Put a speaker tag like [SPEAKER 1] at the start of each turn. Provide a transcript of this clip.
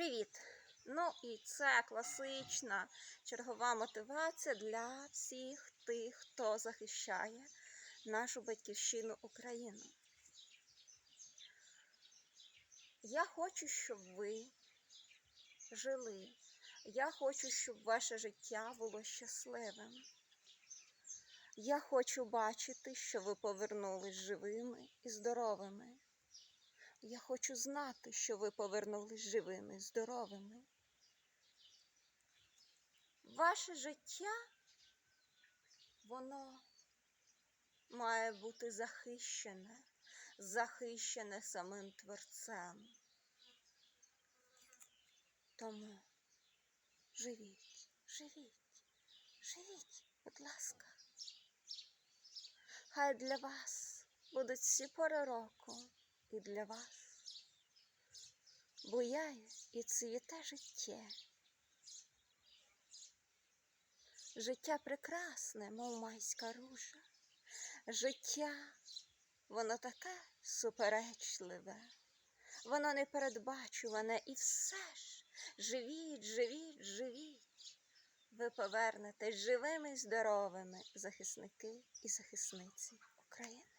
[SPEAKER 1] Привіт! Ну і це класична чергова мотивація для всіх тих, хто захищає нашу батьківщину Україну. Я хочу, щоб ви жили. Я хочу, щоб ваше життя було щасливим. Я хочу бачити, що ви повернулись живими і здоровими. Я хочу знати, що ви повернулись живими здоровими. Ваше життя, воно має бути захищене, захищене самим Творцем. Тому живіть, живіть, живіть, будь ласка. Хай для вас будуть всі пори року і для вас. Буяє і цвіте життя. Життя прекрасне, мов майська ружа. Життя, воно таке суперечливе, воно непередбачуване і все ж живіть, живіть, живіть. Ви повернетесь живими і здоровими захисники і захисниці України.